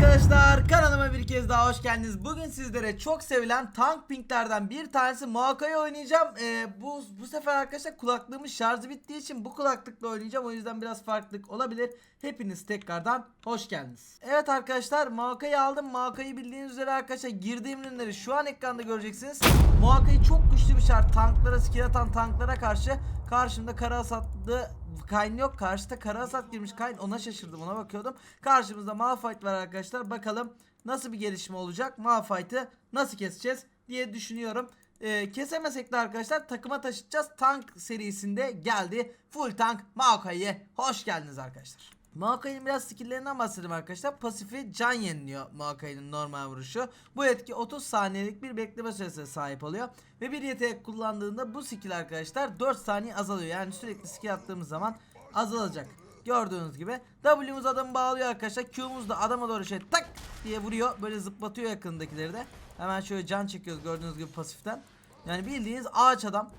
arkadaşlar kanalıma bir kez daha hoş geldiniz. Bugün sizlere çok sevilen tank pinklerden bir tanesi Muhakka'yı oynayacağım. Ee, bu bu sefer arkadaşlar kulaklığımın şarjı bittiği için bu kulaklıkla oynayacağım. O yüzden biraz farklılık olabilir. Hepiniz tekrardan hoş geldiniz. Evet arkadaşlar Muhakka'yı aldım. Muhakka'yı bildiğiniz üzere arkadaşlar girdiğim ürünleri şu an ekranda göreceksiniz. Muhakka'yı çok güçlü bir şart. Tanklara skill atan tanklara karşı karşımda kara hasatlı Kayn yok. Karşıda kara hasat girmiş Kayn. Ona şaşırdım. Ona bakıyordum. Karşımızda Malphite var arkadaşlar. Bakalım nasıl bir gelişme olacak. Malphite'ı nasıl keseceğiz diye düşünüyorum. Ee, kesemesek de arkadaşlar takıma taşıtacağız. Tank serisinde geldi. Full tank Maokai'ye. Hoş geldiniz arkadaşlar. Maokai'nin biraz skill'lerinden bahsedeyim arkadaşlar. Pasifi can yeniliyor Maokai'nin normal vuruşu. Bu etki 30 saniyelik bir bekleme süresine sahip oluyor. Ve bir yetenek kullandığında bu skill arkadaşlar 4 saniye azalıyor. Yani sürekli skill attığımız zaman azalacak. Gördüğünüz gibi W'muz adamı bağlıyor arkadaşlar. Q'muz da adama doğru şey tak diye vuruyor. Böyle zıplatıyor yakındakileri de. Hemen şöyle can çekiyoruz gördüğünüz gibi pasiften. Yani bildiğiniz ağaç adam.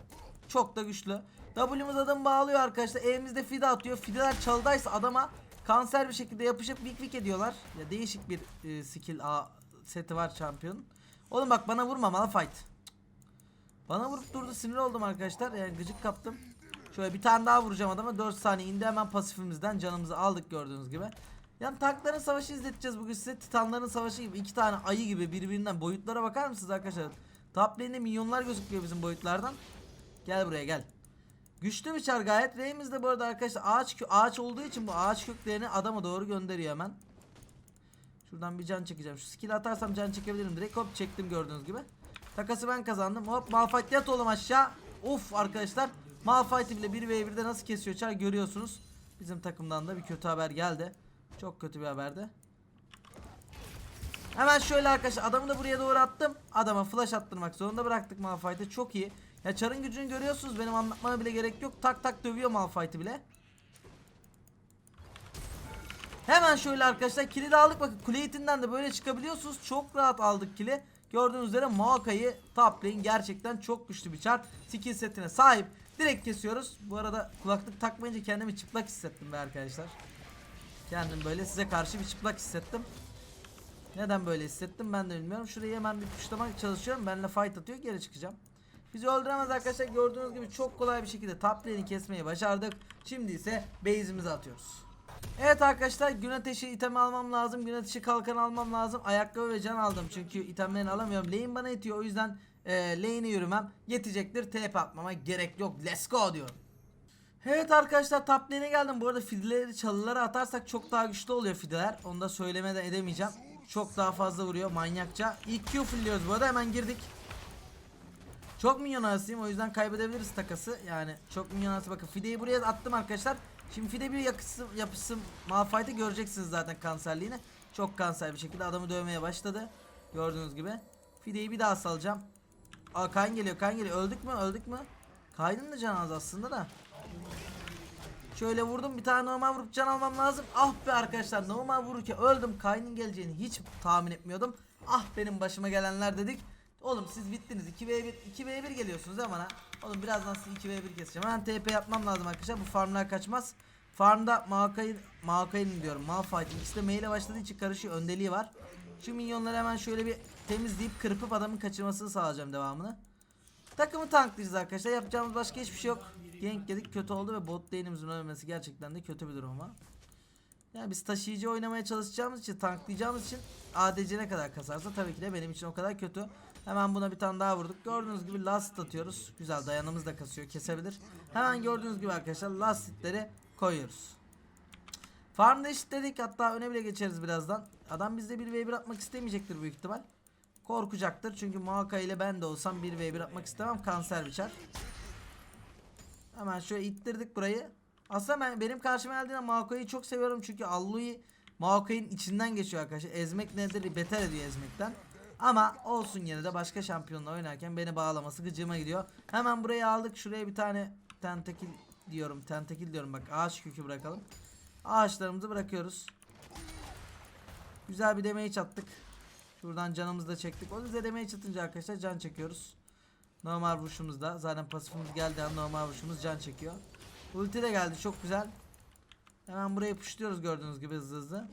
Çok da güçlü. W'muz adamı bağlıyor arkadaşlar. Elimizde fide atıyor. Fideler çalıdaysa adama kanser bir şekilde yapışıp vik vik ediyorlar. Ya değişik bir e, skill A seti var şampiyonun. Oğlum bak bana vurma Malphite. Bana vurup durdu sinir oldum arkadaşlar. Yani gıcık kaptım. Şöyle bir tane daha vuracağım adama 4 saniye indi hemen pasifimizden canımızı aldık gördüğünüz gibi. Yani tankların savaşı izleteceğiz bugün size. Titanların savaşı gibi iki tane ayı gibi birbirinden boyutlara bakar mısınız arkadaşlar? Top lane'de milyonlar gözüküyor bizim boyutlardan. Gel buraya gel. Güçlü bir çar gayet. Rey'imiz de bu arada arkadaşlar ağaç ağaç olduğu için bu ağaç köklerini adama doğru gönderiyor hemen. Şuradan bir can çekeceğim. Şu skill atarsam can çekebilirim direkt. Hop çektim gördüğünüz gibi. Takası ben kazandım. Hop Malphite yat oğlum aşağı. Of arkadaşlar. Malphite'i bile 1v1'de nasıl kesiyor çar görüyorsunuz. Bizim takımdan da bir kötü haber geldi. Çok kötü bir haberdi. Hemen şöyle arkadaşlar adamı da buraya doğru attım. Adama flash attırmak zorunda bıraktık Malphite'i. Çok iyi. Ya çarın gücünü görüyorsunuz. Benim anlatmama bile gerek yok. Tak tak dövüyor Malphite'i bile. Hemen şöyle arkadaşlar kili de aldık. Bakın kule itinden de böyle çıkabiliyorsunuz. Çok rahat aldık kili. Gördüğünüz üzere Maokai'yi top lane gerçekten çok güçlü bir çar. Skill setine sahip. Direkt kesiyoruz. Bu arada kulaklık takmayınca kendimi çıplak hissettim be arkadaşlar. Kendim böyle size karşı bir çıplak hissettim. Neden böyle hissettim ben de bilmiyorum. Şurayı hemen bir puşlamaya çalışıyorum. Benimle fight atıyor geri çıkacağım. Bizi öldüremez arkadaşlar. Gördüğünüz gibi çok kolay bir şekilde top kesmeyi başardık. Şimdi ise base'imizi atıyoruz. Evet arkadaşlar gün ateşi itemi almam lazım. Gün ateşi kalkan almam lazım. Ayakkabı ve can aldım çünkü itemlerini alamıyorum. Lane bana itiyor o yüzden e, lane'e yürümem yetecektir. TP atmama gerek yok. Let's go diyorum. Evet arkadaşlar top lane'e geldim. Bu arada fideleri çalılara atarsak çok daha güçlü oluyor fideler. Onu da söylemeden edemeyeceğim. Çok daha fazla vuruyor manyakça. İlk Q fulluyoruz bu arada hemen girdik. Çok minyon arasıyım o yüzden kaybedebiliriz takası. Yani çok minyon arası bakın fideyi buraya attım arkadaşlar. Şimdi fide bir yakısı, yapısı Malphite'i göreceksiniz zaten kanserliğini. Çok kanser bir şekilde adamı dövmeye başladı. Gördüğünüz gibi. Fideyi bir daha salacağım. Aa Kayn geliyor Kayn geliyor. Öldük mü öldük mü? Kayn'ın da canı az aslında da. Şöyle vurdum bir tane normal vurup can almam lazım. Ah be arkadaşlar normal vururken öldüm. Kayn'ın geleceğini hiç tahmin etmiyordum. Ah benim başıma gelenler dedik. Oğlum siz bittiniz 2v1 2v1 geliyorsunuz ya bana. Oğlum birazdan sizi 2v1 keseceğim. Hemen TP yapmam lazım arkadaşlar. Bu farmlar kaçmaz. Farmda Maokai Maokai'nin diyorum. Malphite'in ikisi de meyle başladığı için karışıyor. Öndeliği var. Şu minyonları hemen şöyle bir temizleyip kırpıp adamın kaçırmasını sağlayacağım devamını. Takımı tanklayacağız arkadaşlar. Yapacağımız başka hiçbir şey yok. Gank yedik kötü oldu ve bot lane'imizin ölmesi gerçekten de kötü bir durum ama. Yani biz taşıyıcı oynamaya çalışacağımız için, tanklayacağımız için ADC ne kadar kasarsa tabii ki de benim için o kadar kötü. Hemen buna bir tane daha vurduk. Gördüğünüz gibi last atıyoruz. Güzel dayanımız da kasıyor, kesebilir. Hemen gördüğünüz gibi arkadaşlar last hitleri koyuyoruz. Farmda eşitledik hatta öne bile geçeriz birazdan. Adam bizde 1v1 atmak istemeyecektir büyük ihtimal. Korkacaktır çünkü Maokai ile ben de olsam 1v1 atmak istemem kanser biçer. Hemen şöyle ittirdik burayı. Aslında ben benim karşıma geldiğinde Maokai'yi çok seviyorum çünkü Allu'yu Maokai'nin içinden geçiyor arkadaşlar. Ezmek nedir? Beter ediyor ezmekten. Ama olsun yine de başka şampiyonla oynarken beni bağlaması gıcığıma gidiyor. Hemen burayı aldık. Şuraya bir tane tentakil diyorum. Tentakil diyorum bak. Ağaç kökü bırakalım. Ağaçlarımızı bırakıyoruz. Güzel bir damage attık. Şuradan canımızı da çektik. O yüzden damage atınca arkadaşlar can çekiyoruz. Normal vuruşumuzda. Zaten pasifimiz geldi normal vuruşumuz can çekiyor. Ulti de geldi çok güzel. Hemen burayı puşluyoruz gördüğünüz gibi hızlı hızlı.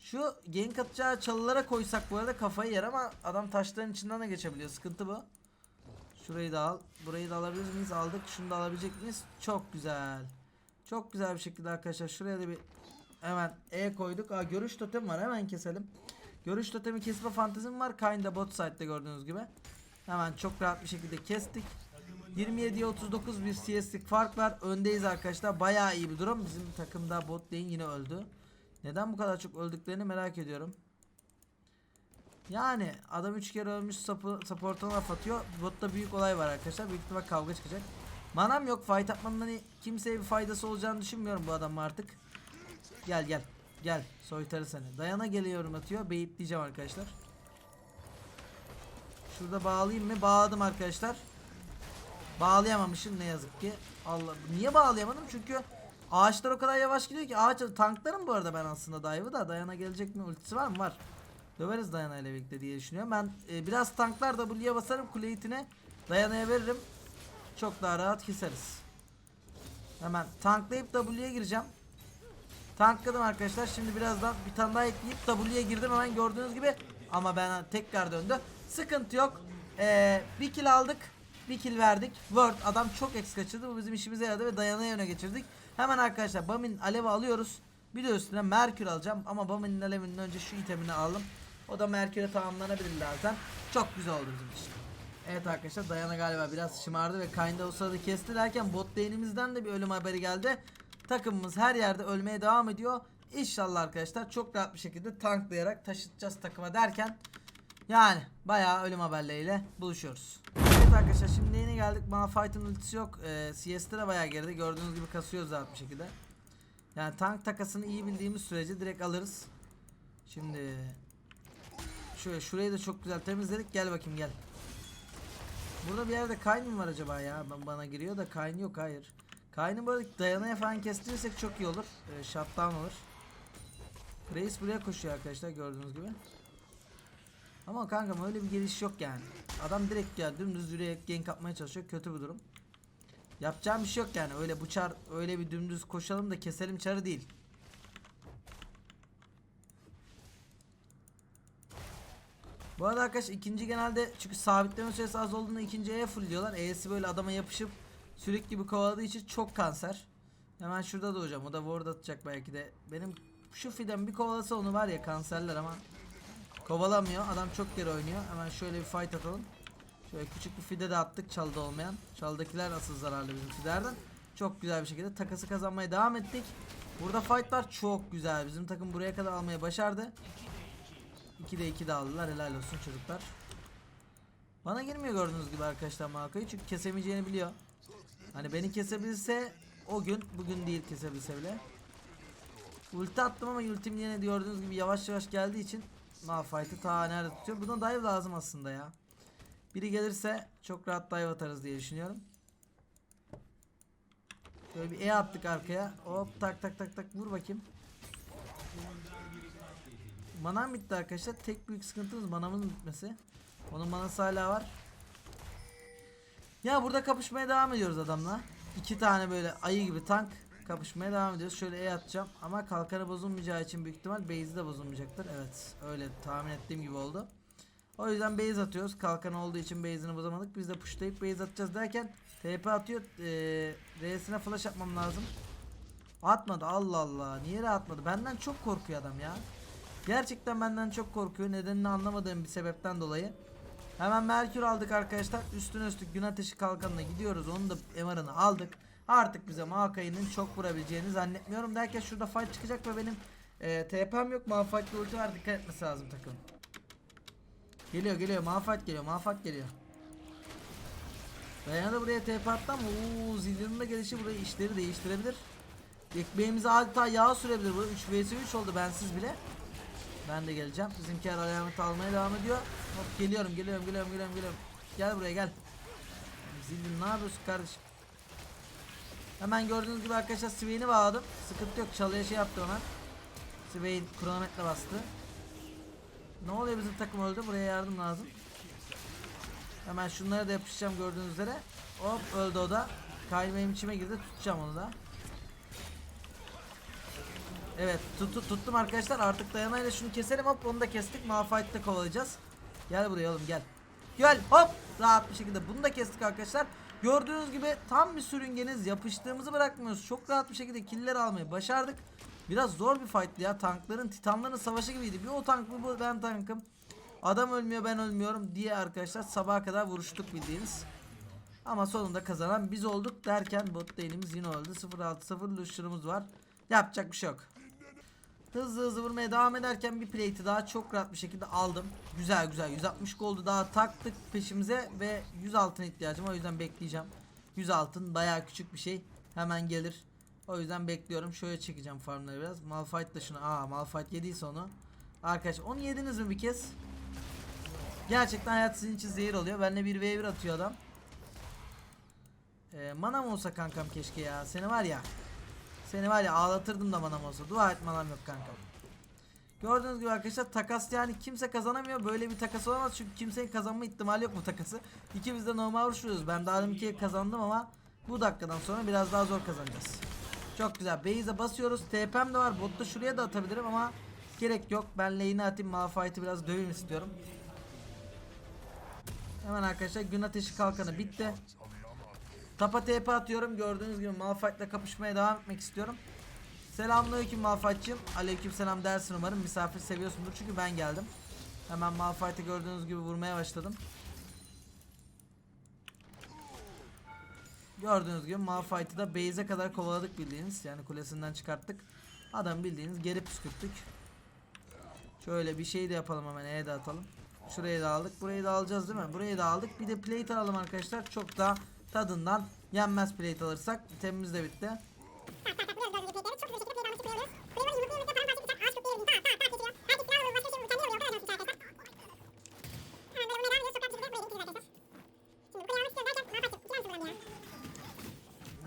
Şu gank atacağı çalılara koysak bu arada kafayı yer ama adam taşların içinden de geçebiliyor. Sıkıntı bu. Şurayı da al. Burayı da alabilir miyiz? Aldık. Şunu da alabilecek miyiz? Çok güzel. Çok güzel bir şekilde arkadaşlar. Şuraya da bir hemen E koyduk. Aa, görüş totem var. Hemen keselim. Görüş totemi kesme fantezim var. Kayn'da bot side'de gördüğünüz gibi. Hemen çok rahat bir şekilde kestik. 27'ye 39 bir CS'lik fark var. Öndeyiz arkadaşlar. Bayağı iyi bir durum. Bizim takımda bot lane yine öldü. Neden bu kadar çok öldüklerini merak ediyorum. Yani adam 3 kere ölmüş supportuna laf atıyor. Botta büyük olay var arkadaşlar. Büyük ihtimal kavga çıkacak. Manam yok. Fight atmanın hani kimseye bir faydası olacağını düşünmüyorum bu adam artık. Gel gel. Gel. Soytarı seni. Dayana geliyorum atıyor. Beyit diyeceğim arkadaşlar. Şurada bağlayayım mı? Bağladım arkadaşlar. Bağlayamamışım ne yazık ki. Allah niye bağlayamadım? Çünkü ağaçlar o kadar yavaş gidiyor ki ağaç tanklarım bu arada ben aslında dive'ı da Dayana gelecek mi? Ultisi var mı? Var. Döveriz Dayana ile birlikte diye düşünüyorum. Ben e, biraz tanklar W'ye basarım kule itine. Dayana'ya veririm. Çok daha rahat keseriz. Hemen tanklayıp W'ye gireceğim. Tankladım arkadaşlar. Şimdi birazdan bir tane daha ekleyip W'ye girdim hemen gördüğünüz gibi. Ama ben tekrar döndü. Sıkıntı yok. Ee, bir kill aldık. Bir kill verdik. Word adam çok eks kaçırdı. Bu bizim işimize yaradı ve dayanaya öne geçirdik. Hemen arkadaşlar Bamin alevi alıyoruz. Bir de üstüne Merkür alacağım. Ama Bamin'in alevinin önce şu itemini aldım. O da Merkür'e tamamlanabilir zaten. Çok güzel oldu bizim için. Evet arkadaşlar Dayana galiba biraz şımardı ve Kayn'da o sırada kesti derken bot lane'imizden de bir ölüm haberi geldi. Takımımız her yerde ölmeye devam ediyor. İnşallah arkadaşlar çok rahat bir şekilde tanklayarak taşıtacağız takıma derken yani bayağı ölüm haberleriyle buluşuyoruz. Evet arkadaşlar şimdi yeni geldik. Malphite'ın ultisi yok. Ee, CS'de de bayağı geride. Gördüğünüz gibi kasıyoruz rahat bir şekilde. Yani tank takasını iyi bildiğimiz sürece direkt alırız. Şimdi şöyle şurayı da çok güzel temizledik. Gel bakayım gel. Burada bir yerde Kayn mı var acaba ya? Bana giriyor da Kayn yok hayır. Kayn'ı böyle dayanaya falan kestirirsek çok iyi olur. Ee, shutdown olur. Reis buraya koşuyor arkadaşlar gördüğünüz gibi. Ama kankam öyle bir geliş yok yani. Adam direkt geldi dümdüz yürüyerek gank atmaya çalışıyor. Kötü bir durum. Yapacağım bir şey yok yani. Öyle bu çar öyle bir dümdüz koşalım da keselim çarı değil. Bu arada arkadaş ikinci genelde çünkü sabitleme süresi az olduğunda ikinci E'ye full diyorlar. E'si böyle adama yapışıp sürekli gibi kovaladığı için çok kanser. Hemen şurada doğacağım. O da ward atacak belki de. Benim şu fiden bir kovalasa onu var ya kanserler ama kovalamıyor. Adam çok geri oynuyor. Hemen şöyle bir fight atalım. Şöyle küçük bir fide de attık çalda olmayan. Çaldakiler asıl zararlı bizim fidelerden. Çok güzel bir şekilde takası kazanmaya devam ettik. Burada fightlar çok güzel. Bizim takım buraya kadar almayı başardı. 2'de 2 de aldılar. Helal olsun çocuklar. Bana girmiyor gördüğünüz gibi arkadaşlar Malkayı çünkü kesemeyeceğini biliyor. Hani beni kesebilse o gün bugün değil kesebilse bile. Ulti attım ama ultim yine gördüğünüz gibi yavaş yavaş geldiği için Malphite'ı ta nerede tutuyor. Buna dive lazım aslında ya. Biri gelirse çok rahat dive atarız diye düşünüyorum. Böyle bir E attık arkaya. Hop tak tak tak tak vur bakayım. Manam bitti arkadaşlar. Tek büyük sıkıntımız manamın bitmesi. Onun manası hala var. Ya burada kapışmaya devam ediyoruz adamla. İki tane böyle ayı gibi tank kapışmaya devam ediyoruz. Şöyle E atacağım ama kalkanı bozulmayacağı için büyük ihtimal base'i de bozulmayacaktır. Evet öyle tahmin ettiğim gibi oldu. O yüzden base atıyoruz. Kalkan olduğu için base'ini bozamadık. Biz de pushlayıp base atacağız derken TP atıyor. Ee, R'sine flash atmam lazım. Atmadı Allah Allah. Niye atmadı? Benden çok korkuyor adam ya. Gerçekten benden çok korkuyor. Nedenini anlamadığım bir sebepten dolayı. Hemen Merkür aldık arkadaşlar. Üstüne üstlük gün ateşi kalkanına gidiyoruz. Onun da MR'ını aldık. Artık bize Maokai'nin çok vurabileceğini zannetmiyorum. Derken şurada fight çıkacak ve benim e, TP'm yok. Malphite'li ulti var. Dikkat etmesi lazım takım. Geliyor geliyor. Malphite geliyor. Malphite geliyor. Dayana da buraya TP attı ama ooo Zillion'un da gelişi burayı işleri değiştirebilir. Ekmeğimize adeta yağ sürebilir. Bu 3 vs 3 oldu bensiz bile. Ben de geleceğim. Bizimkiler alameti almaya devam ediyor. Hop geliyorum geliyorum geliyorum geliyorum geliyorum. Gel buraya gel. Zillin ne yapıyorsun kardeşim? Hemen gördüğünüz gibi arkadaşlar Swain'i bağladım. Sıkıntı yok çalıya şey yaptı ona. Swain kronometre bastı. Ne oluyor bizim takım öldü. Buraya yardım lazım. Hemen şunlara da yapışacağım gördüğünüz üzere. Hop öldü o da. Kyle benim içime girdi. Tutacağım onu da. Evet tuttu, tuttum arkadaşlar artık dayanayla şunu keselim hop onu da kestik Malphite'da kovalayacağız Gel buraya oğlum gel Gel hop rahat bir şekilde bunu da kestik arkadaşlar Gördüğünüz gibi tam bir sürüngeniz yapıştığımızı bırakmıyoruz Çok rahat bir şekilde killer almayı başardık Biraz zor bir fight'tı ya tankların titanların savaşı gibiydi Bir o tank bir bu ben tankım Adam ölmüyor ben ölmüyorum diye arkadaşlar sabaha kadar vuruştuk bildiğiniz ama sonunda kazanan biz olduk derken bot lane'imiz yine öldü. 0-6-0 Lucian'ımız var. Yapacak bir şey yok. Hızlı hızlı vurmaya devam ederken bir plate'i daha çok rahat bir şekilde aldım. Güzel güzel 160 goldu daha taktık peşimize ve 100 altın ihtiyacım o yüzden bekleyeceğim. 100 altın bayağı küçük bir şey hemen gelir. O yüzden bekliyorum. Şöyle çekeceğim farmları biraz. Malphite da şunu. Aa Malphite yediyse onu. Arkadaşlar onu yediniz mi bir kez? Gerçekten hayat sizin için zehir oluyor. Benle bir v 1 atıyor adam. Ee, manam olsa kankam keşke ya. Seni var ya. Seni var ya ağlatırdım da manam olsa. Dua et manam yok kankam. Gördüğünüz gibi arkadaşlar takas yani kimse kazanamıyor. Böyle bir takas olamaz çünkü kimsenin kazanma ihtimali yok bu takası. İkimiz de normal vuruşuyoruz. Ben daha demin ki kazandım ama bu dakikadan sonra biraz daha zor kazanacağız. Çok güzel. Base'e basıyoruz. TP'm de var. Botta şuraya da atabilirim ama gerek yok. Ben lane'e atayım. Malphite'i biraz döveyim istiyorum. Hemen arkadaşlar gün ateşi kalkanı bitti. Tapa TP atıyorum. Gördüğünüz gibi Malphite'la kapışmaya devam etmek istiyorum. Selamünaleyküm Malphite'cığım. Aleykümselam dersin umarım. Misafir seviyorsundur çünkü ben geldim. Hemen Malphite'i gördüğünüz gibi vurmaya başladım. Gördüğünüz gibi Malphite'ı da base'e kadar kovaladık bildiğiniz. Yani kulesinden çıkarttık. Adam bildiğiniz geri püskürttük. Şöyle bir şey de yapalım hemen E'ye de atalım. Şurayı da aldık. Burayı da alacağız değil mi? Burayı da aldık. Bir de plate alalım arkadaşlar. Çok daha tadından yenmez plate alırsak. Temimiz de bitti.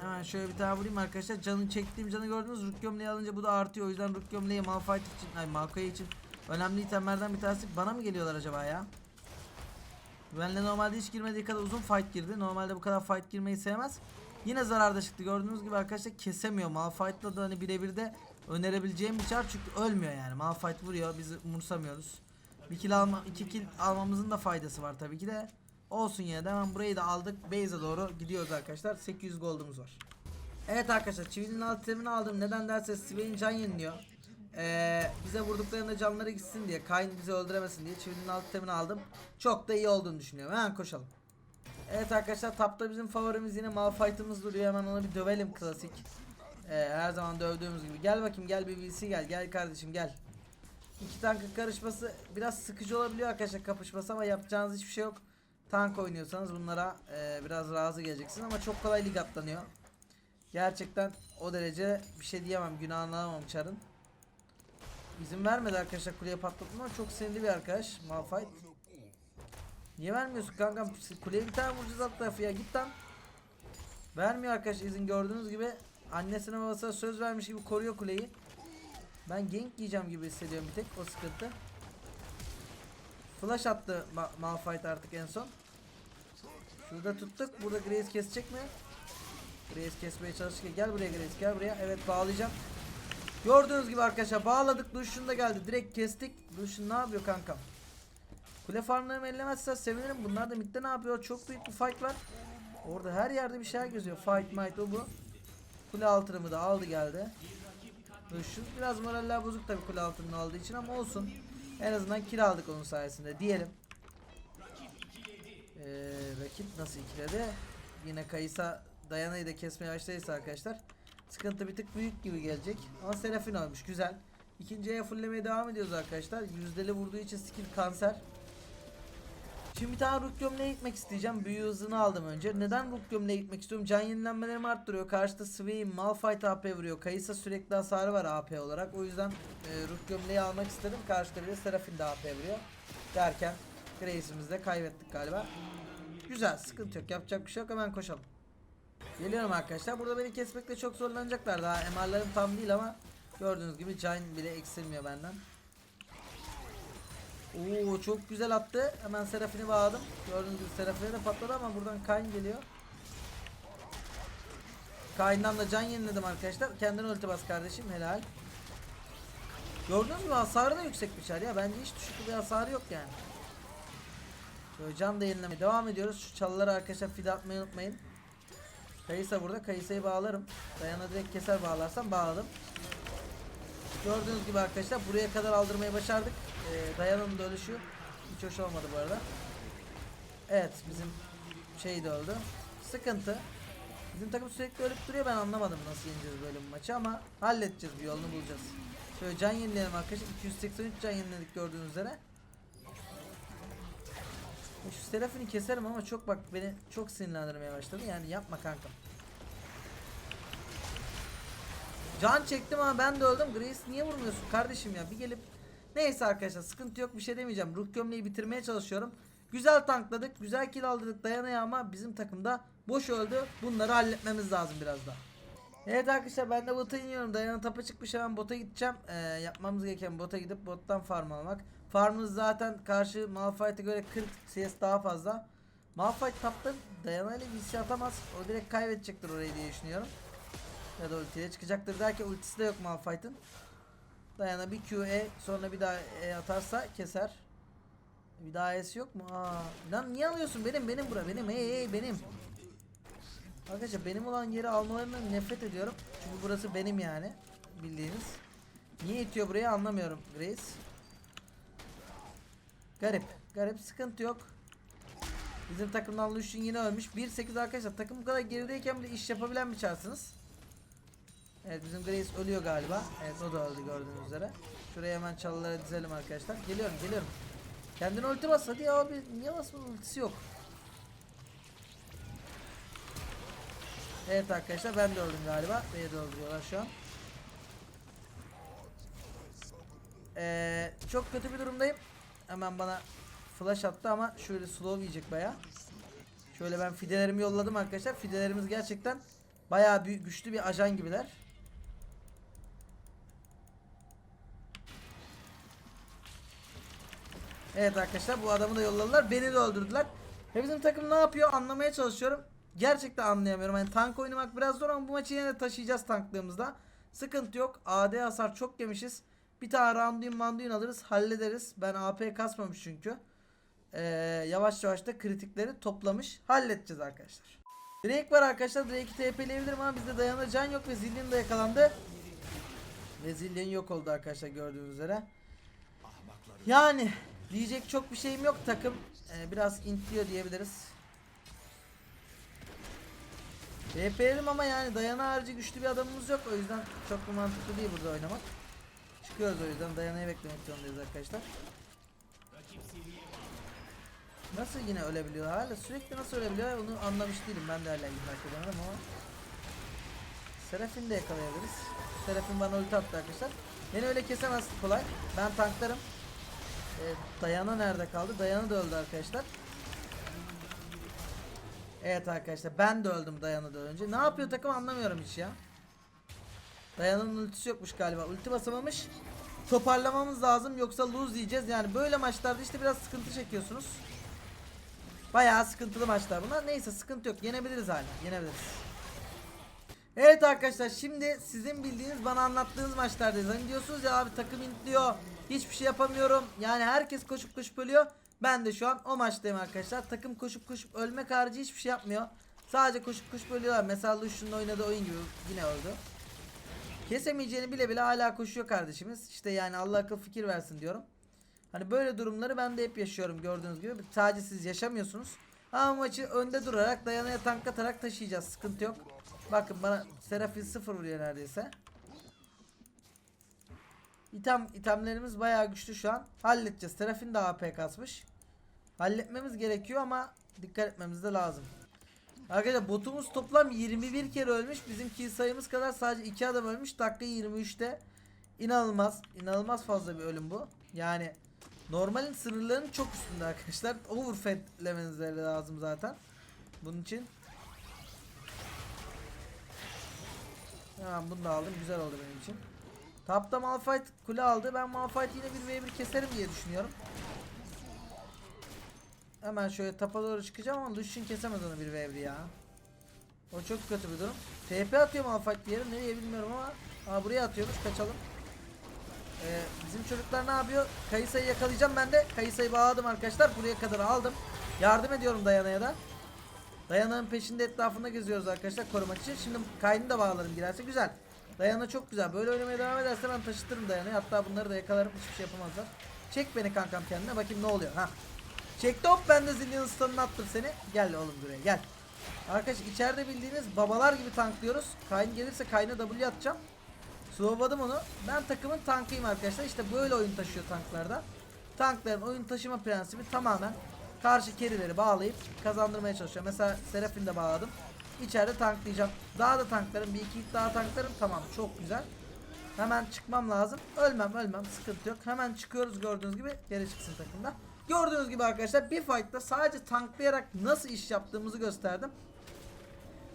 Hemen şöyle bir tane vurayım arkadaşlar. Canı çektiğim canı gördünüz. Ruk gömleği alınca bu da artıyor. O yüzden Ruk gömleği Malphite için, ay Malkoy için önemli itemlerden bir tanesi. Bana mı geliyorlar acaba ya? Benle normalde hiç girmediği kadar uzun fight girdi. Normalde bu kadar fight girmeyi sevmez. Yine zararda çıktı. Gördüğünüz gibi arkadaşlar kesemiyor. Malphite'la da hani birebir de önerebileceğim bir çar çünkü ölmüyor yani. Malphite vuruyor. Biz umursamıyoruz. Bir kill alma, iki kill almamızın da faydası var tabii ki de. Olsun yine de hemen burayı da aldık. Base'e doğru gidiyoruz arkadaşlar. 800 gold'umuz var. Evet arkadaşlar çivinin alt itemini aldım. Neden derseniz Swain can yeniliyor. Ee, bize vurduklarında canları gitsin diye. Kayn bizi öldüremesin diye çivinin alt itemini aldım. Çok da iyi olduğunu düşünüyorum. Hemen koşalım. Evet arkadaşlar tapta bizim favorimiz yine Malphite'ımız duruyor. Hemen onu bir dövelim klasik. Ee, her zaman dövdüğümüz gibi. Gel bakayım gel bir VC gel. Gel kardeşim gel. İki tankın karışması biraz sıkıcı olabiliyor arkadaşlar kapışması ama yapacağınız hiçbir şey yok. Tank oynuyorsanız bunlara e, biraz razı geleceksiniz ama çok kolay lig atlanıyor. Gerçekten o derece bir şey diyemem. Günahını alamam çarın. İzin vermedi arkadaşlar kuleye patlatma. Çok sinirli bir arkadaş. Malphite. Niye vermiyorsun kankam? Kuleye bir tane vuracağız alt tarafı ya. Git lan. Vermiyor arkadaş izin gördüğünüz gibi. Annesine babasına söz vermiş gibi koruyor kuleyi. Ben gank yiyeceğim gibi hissediyorum bir tek. O sıkıntı. Flash attı Ma Malphite artık en son. Şurada tuttuk. Burada Grace kesecek mi? Grace kesmeye çalışırken gel buraya Grace gel buraya. Evet bağlayacağım. Gördüğünüz gibi arkadaşlar bağladık. Lucian da geldi. Direkt kestik. Lucian ne yapıyor kankam? Kule farmlarımı ellemezse sevinirim. Bunlar da midde ne yapıyor? Çok büyük bir fight var. Orada her yerde bir şeyler geziyor. Fight might o bu. Kule altınımı da aldı geldi. Lucian biraz moraller bozuk tabii kule altınını aldığı için ama olsun. En azından kill aldık onun sayesinde diyelim. Ee, rakip nasıl ikiledi? Yine Kayısa Dayana'yı da kesmeye başladıysa arkadaşlar. Sıkıntı bir tık büyük gibi gelecek. Ama Serafin olmuş güzel. İkinciye fullemeye devam ediyoruz arkadaşlar. Yüzdeli vurduğu için skill kanser. Şimdi bir tane Rook gömleğe gitmek isteyeceğim. Büyü hızını aldım önce. Neden Rook gömleğe gitmek istiyorum? Can yenilenmelerimi arttırıyor. Karşıda Swain, Malphite AP vuruyor. Kayısa sürekli hasarı var AP olarak. O yüzden e, Rook gömleği almak istedim. Karşıda bir de Serafin de AP vuruyor. Derken Grace'imizi de kaybettik galiba. Güzel sıkıntı yok. Yapacak bir şey yok. Hemen koşalım. Geliyorum arkadaşlar. Burada beni kesmekte çok zorlanacaklar. Daha MR'larım tam değil ama gördüğünüz gibi can bile eksilmiyor benden. Oo çok güzel attı. Hemen Serafin'i bağladım. Gördüğünüz gibi Serafin'e de patladı ama buradan Kayn geliyor. Kayn'dan da can yeniledim arkadaşlar. Kendine ulti bas kardeşim helal. Gördüğünüz gibi hasarı da yüksek biçer ya. Bence hiç düşük bir hasarı yok yani. Şöyle can da yenilemeye devam ediyoruz. Şu çalıları arkadaşlar fide atmayı unutmayın. Kayısa burada. Kayısayı bağlarım. Dayana direkt keser bağlarsam bağladım. Gördüğünüz gibi arkadaşlar buraya kadar aldırmayı başardık. Ee, Dayana'nın da hiç hoş olmadı bu arada. Evet bizim şey de öldü. Sıkıntı. Bizim takım sürekli ölüp duruyor ben anlamadım nasıl yeneceğiz böyle bir maçı ama halledeceğiz bir yolunu bulacağız. Şöyle can yenileyelim arkadaşlar 283 can yeniledik gördüğünüz üzere. Şu Seraphim'i keserim ama çok bak beni çok sinirlendirmeye başladı yani yapma kankam. Can çektim ama ben de öldüm. Grace niye vurmuyorsun kardeşim ya? Bir gelip Neyse arkadaşlar sıkıntı yok bir şey demeyeceğim. Ruh gömleği bitirmeye çalışıyorum. Güzel tankladık. Güzel kill aldırdık dayanaya ama bizim takımda boş öldü. Bunları halletmemiz lazım biraz daha. Evet arkadaşlar ben de bota iniyorum. Dayanın tapa çıkmış hemen bota gideceğim. Ee, yapmamız gereken bota gidip bottan farm almak. Farmımız zaten karşı Malphite'e göre 40 CS daha fazla. Malphite tapta Dayana ile VC atamaz. O direkt kaybedecektir orayı diye düşünüyorum. Ya da ultiye çıkacaktır derken ultisi de yok Malphite'ın. Dayana bir Q, E sonra bir daha E atarsa keser. Bir daha E'si yok mu? Aa, lan niye alıyorsun? Benim benim bura benim. Hey hey benim. Arkadaşlar benim olan yeri almalarından nefret ediyorum. Çünkü burası benim yani. Bildiğiniz. Niye itiyor burayı anlamıyorum Grace. Garip. Garip sıkıntı yok. Bizim takımdan Lucian yine ölmüş. 1-8 arkadaşlar. Takım bu kadar gerideyken bile iş yapabilen bir çarsınız. Evet bizim Grace ölüyor galiba. Evet o da öldü gördüğünüz üzere. Şuraya hemen çalılara dizelim arkadaşlar. Geliyorum geliyorum. Kendine ulti bas hadi ya abi. Niye basmadın ultisi yok. Evet arkadaşlar ben de öldüm galiba. Beni de öldürüyorlar şu an. Ee, çok kötü bir durumdayım. Hemen bana flash attı ama şöyle slow yiyecek baya. Şöyle ben fidelerimi yolladım arkadaşlar. Fidelerimiz gerçekten bayağı büyük, güçlü bir ajan gibiler. Evet arkadaşlar bu adamı da yolladılar. Beni de öldürdüler. Ve bizim takım ne yapıyor anlamaya çalışıyorum. Gerçekten anlayamıyorum. Yani tank oynamak biraz zor ama bu maçı yine de taşıyacağız tanklığımızda. Sıkıntı yok. AD hasar çok yemişiz. Bir tane Randuin Manduin alırız hallederiz. Ben AP kasmamış çünkü. Ee, yavaş yavaş da kritikleri toplamış. Halledeceğiz arkadaşlar. Drake var arkadaşlar. Drake'i TP'leyebilirim ama bizde dayanır can yok ve Zillion da yakalandı. Ve Zillion yok oldu arkadaşlar gördüğünüz üzere. Yani diyecek çok bir şeyim yok takım. Ee, biraz intliyor diyebiliriz. TP'lerim ama yani dayana harici güçlü bir adamımız yok. O yüzden çok mantıklı değil burada oynamak. Çıkıyoruz o yüzden dayanayı beklemek zorundayız arkadaşlar. Nasıl yine ölebiliyor? Hala sürekli nasıl ölebiliyor? Onu anlamış değilim. Ben de hala idrak ama. Serafin de yakalayabiliriz. Serafin bana ulti attı arkadaşlar. Beni öyle kesemez kolay. Ben tanklarım. Ee, Dayana nerede kaldı? Dayana da öldü arkadaşlar. Evet arkadaşlar ben de öldüm Dayana'dan önce. Ne yapıyor takım anlamıyorum hiç ya Dayana'nın ultisi yokmuş galiba ulti basamamış Toparlamamız lazım yoksa lose diyeceğiz yani böyle maçlarda işte biraz sıkıntı çekiyorsunuz Bayağı sıkıntılı maçlar bunlar. Neyse sıkıntı yok. Yenebiliriz hala. Yenebiliriz. Evet arkadaşlar şimdi sizin bildiğiniz bana anlattığınız maçlardayız. Hani diyorsunuz ya abi takım intliyor. Hiçbir şey yapamıyorum. Yani herkes koşup koşup ölüyor. Ben de şu an o maçtayım arkadaşlar. Takım koşup koşup ölmek harici hiçbir şey yapmıyor. Sadece koşup koşup ölüyorlar. Mesela Lucian'ın oynadığı oyun gibi yine öldü. Kesemeyeceğini bile bile hala koşuyor kardeşimiz. İşte yani Allah akıl fikir versin diyorum. Hani böyle durumları ben de hep yaşıyorum gördüğünüz gibi. Sadece siz yaşamıyorsunuz. Ama maçı önde durarak dayanaya tank atarak taşıyacağız. Sıkıntı yok. Bakın bana Serafin sıfır vuruyor neredeyse. İtem, itemlerimiz bayağı güçlü şu an. Halledeceğiz. Serafin de AP kasmış. Halletmemiz gerekiyor ama dikkat etmemiz de lazım. Arkadaşlar botumuz toplam 21 kere ölmüş. Bizim kill sayımız kadar sadece 2 adam ölmüş. Dakika 23'te. İnanılmaz. inanılmaz fazla bir ölüm bu. Yani normalin sınırlarının çok üstünde arkadaşlar. Overfedlemeniz de lazım zaten. Bunun için. Hemen bunu da aldım. Güzel oldu benim için. Tapta Malphite kule aldı. Ben Malphite yine bir v 1 keserim diye düşünüyorum. Hemen şöyle tapa doğru çıkacağım ama Lucian kesemez onu bir 1 ya. O çok kötü bir durum. TP atıyor Malphite yere. Nereye bilmiyorum ama. Aa buraya atıyormuş. Kaçalım. Ee, bizim çocuklar ne yapıyor? Kayısayı yakalayacağım ben de. Kayısayı bağladım arkadaşlar. Buraya kadar aldım. Yardım ediyorum Dayana'ya da. Dayana'nın peşinde etrafında geziyoruz arkadaşlar korumak için. Şimdi kaynı da bağlarım girerse güzel. Dayana çok güzel. Böyle oynamaya devam ederse ben taşıtırım Dayana'yı. Hatta bunları da yakalarım. Hiçbir şey yapamazlar. Çek beni kankam kendine. Bakayım ne oluyor. Ha. Çekti hop ben de zillion stun'ını attım seni. Gel oğlum buraya gel. Arkadaş içeride bildiğiniz babalar gibi tanklıyoruz. Kayn gelirse kayna W atacağım. Slowladım onu. Ben takımın tankıyım arkadaşlar. İşte böyle oyun taşıyor tanklarda. Tankların oyun taşıma prensibi tamamen karşı kerileri bağlayıp kazandırmaya çalışıyor. Mesela Seraphine de bağladım. İçeride tanklayacağım. Daha da tanklarım. Bir iki daha tanklarım. Tamam çok güzel. Hemen çıkmam lazım. Ölmem ölmem sıkıntı yok. Hemen çıkıyoruz gördüğünüz gibi. Geri çıksın takımda. Gördüğünüz gibi arkadaşlar bir fight'ta sadece tanklayarak nasıl iş yaptığımızı gösterdim.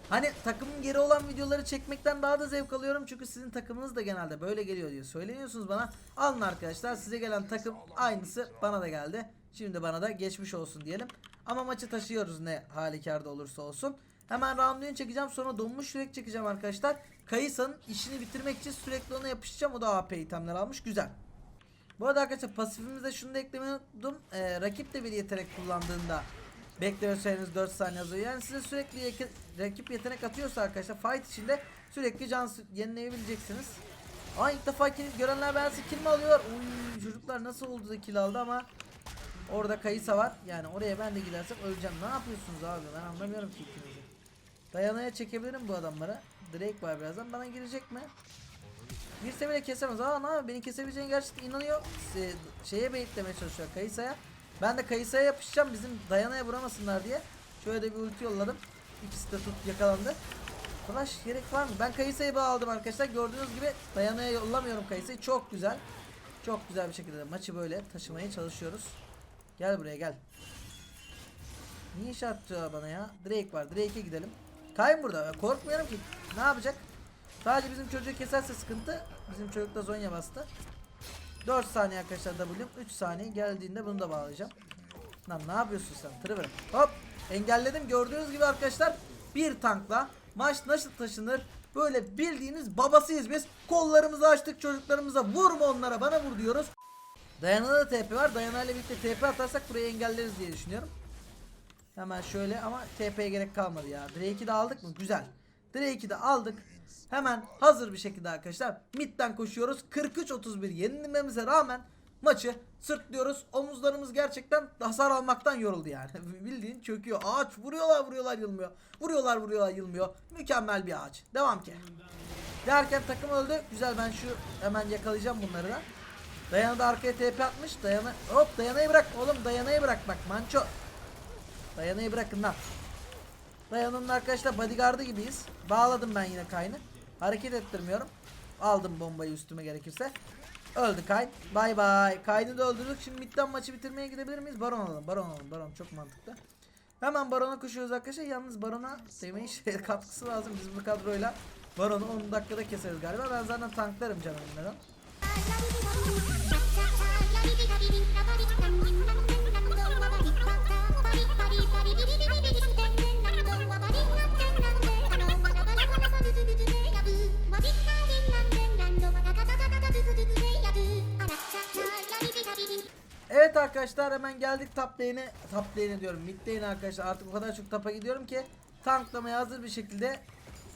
Hani takımın geri olan videoları çekmekten daha da zevk alıyorum çünkü sizin takımınız da genelde böyle geliyor diye söyleniyorsunuz bana. Alın arkadaşlar size gelen takım aynısı bana da geldi. Şimdi bana da geçmiş olsun diyelim. Ama maçı taşıyoruz ne halükarda olursa olsun. Hemen round çekeceğim sonra donmuş yürek çekeceğim arkadaşlar. Kayısa'nın işini bitirmek için sürekli ona yapışacağım. O da AP itemler almış. Güzel. Bu arada arkadaşlar pasifimizde şunu da eklemeyi unuttum. Ee, rakip de bir yetenek kullandığında bekleme süreniz 4 saniye yazıyor. Yani size sürekli yeke- rakip yetenek atıyorsa arkadaşlar fight içinde sürekli can yenileyebileceksiniz. Aa ilk defa kill görenler benzi kill mi alıyor? Uy çocuklar nasıl oldu da kill aldı ama orada Kayısa var. Yani oraya ben de gidersem öleceğim. Ne yapıyorsunuz abi? Ben anlamıyorum ki ikinizi. Dayanaya çekebilirim bu adamlara. Drake var birazdan. Bana girecek mi? Girse bile kesemez. Aa ne? Beni kesebileceğine gerçekten inanıyor. Se- şeye beyitlemeye çalışıyor Kayısa'ya. Ben de Kayısa'ya yapışacağım bizim Dayana'ya vuramasınlar diye. Şöyle de bir ulti yolladım. İkisi de tut yakalandı. Flash gerek var mı? Ben Kayısa'yı bağladım arkadaşlar. Gördüğünüz gibi Dayana'ya yollamıyorum Kayısa'yı. Çok güzel. Çok güzel bir şekilde maçı böyle taşımaya çalışıyoruz. Gel buraya gel. Niye işaret bana ya? Drake var. Drake'e gidelim. Kayın burada. Korkmuyorum ki. Ne yapacak? Sadece bizim çocuğu keserse sıkıntı. Bizim çocuk da Zonya bastı. 4 saniye arkadaşlar W. 3 saniye geldiğinde bunu da bağlayacağım. Lan ne yapıyorsun sen? Tırıvırım. Hop. Engelledim. Gördüğünüz gibi arkadaşlar bir tankla maç nasıl taşınır? Böyle bildiğiniz babasıyız biz. Kollarımızı açtık çocuklarımıza. Vurma onlara bana vur diyoruz. Dayana'da da TP var. Dayana ile birlikte TP atarsak burayı engelleriz diye düşünüyorum. Hemen şöyle ama TP'ye gerek kalmadı ya. Drake'i de aldık mı? Güzel. Drake'i de aldık. Hemen hazır bir şekilde arkadaşlar midden koşuyoruz. 43-31 yenilmemize rağmen maçı sırtlıyoruz. Omuzlarımız gerçekten hasar almaktan yoruldu yani. Bildiğin çöküyor. Ağaç vuruyorlar vuruyorlar yılmıyor. Vuruyorlar vuruyorlar yılmıyor. Mükemmel bir ağaç. Devam ki. Derken takım öldü. Güzel ben şu hemen yakalayacağım bunları da. Dayana da arkaya TP atmış. Dayana hop dayanayı bırak oğlum dayanayı bırak bak manço. Dayanayı bırakın lan. Dayanın arkadaşlar bodyguardı gibiyiz. Bağladım ben yine Kayn'ı. Hareket ettirmiyorum. Aldım bombayı üstüme gerekirse. Öldü Kayn. Bay bay. Kayn'ı da öldürdük. Şimdi midden maçı bitirmeye gidebilir miyiz? Baron alalım. Baron alalım. Baron çok mantıklı. Hemen Baron'a koşuyoruz arkadaşlar. Yalnız Baron'a demeyin şey katkısı lazım. Biz bu kadroyla Baron'u 10 dakikada keseriz galiba. Ben zaten tanklarım canım bunlardan. Evet arkadaşlar hemen geldik top lane'e. Top lane'e diyorum. Mid lane'e arkadaşlar. Artık o kadar çok tapa gidiyorum ki tanklamaya hazır bir şekilde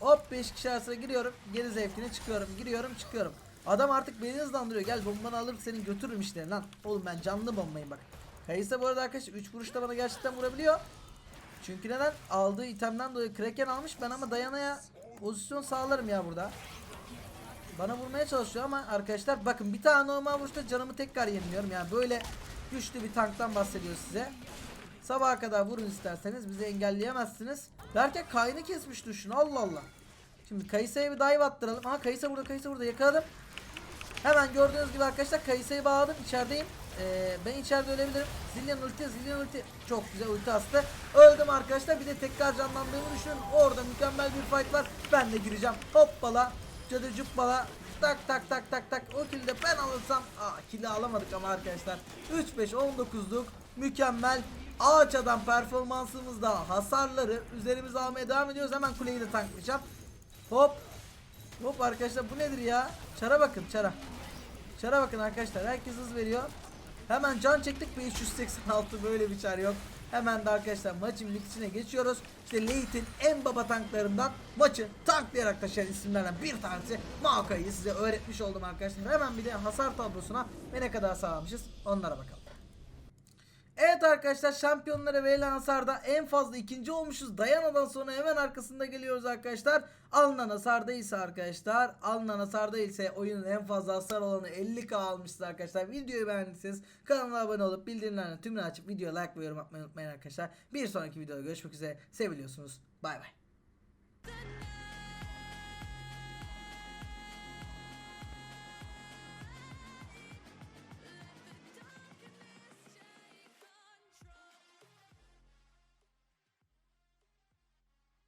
hop 5 kişi arasına giriyorum. Geri zevkine çıkıyorum. Giriyorum çıkıyorum. Adam artık beni hızlandırıyor. Gel bombanı alır seni götürürüm işte lan. Oğlum ben canlı bombayım bak. Kayısa bu arada arkadaşlar 3 vuruşta bana gerçekten vurabiliyor. Çünkü neden? Aldığı itemden dolayı Kraken almış. Ben ama dayanaya pozisyon sağlarım ya burada. Bana vurmaya çalışıyor ama arkadaşlar bakın bir tane normal vuruşta canımı tekrar yeniliyorum. Yani böyle güçlü bir tanktan bahsediyor size. Sabaha kadar vurun isterseniz bizi engelleyemezsiniz. Derken kayını kesmiş düşün Allah Allah. Şimdi Kayısa'ya bir dive attıralım. Aha Kayısa burada Kayısa burada yakaladım. Hemen gördüğünüz gibi arkadaşlar Kayısa'yı bağladım içerideyim. Ee, ben içeride ölebilirim. Zillion ulti Zillion ulti çok güzel ulti astı. Öldüm arkadaşlar bir de tekrar canlandığımı düşünün. Orada mükemmel bir fight var. Ben de gireceğim. Hoppala. Cadı cuppala. Tak tak tak tak tak. O killi de ben alırsam. Aa killi alamadık ama arkadaşlar. 3-5-19'luk mükemmel ağaç adam performansımızda hasarları üzerimize almaya devam ediyoruz. Hemen kuleyi de tanklayacağım. Hop. Hop arkadaşlar bu nedir ya? Çara bakın çara. Çara bakın arkadaşlar herkes hız veriyor. Hemen can çektik 586 böyle bir çar yok. Hemen de arkadaşlar maçın bilgisine geçiyoruz. İşte Late'in en baba tanklarından maçı tanklayarak taşıyan isimlerden bir tanesi Maokai'yi size öğretmiş oldum arkadaşlar. Hemen bir de hasar tablosuna ve ne kadar sağlamışız onlara bakalım. Evet arkadaşlar şampiyonlara verilen hasarda en fazla ikinci olmuşuz. Dayana'dan sonra hemen arkasında geliyoruz arkadaşlar. Alınan hasarda ise arkadaşlar alınan hasarda ise oyunun en fazla hasar olanı 50k almışız arkadaşlar. Videoyu beğendiyseniz kanala abone olup bildirimlerini tümünü açıp videoya like ve yorum atmayı unutmayın arkadaşlar. Bir sonraki videoda görüşmek üzere. Seviliyorsunuz. Bay bay.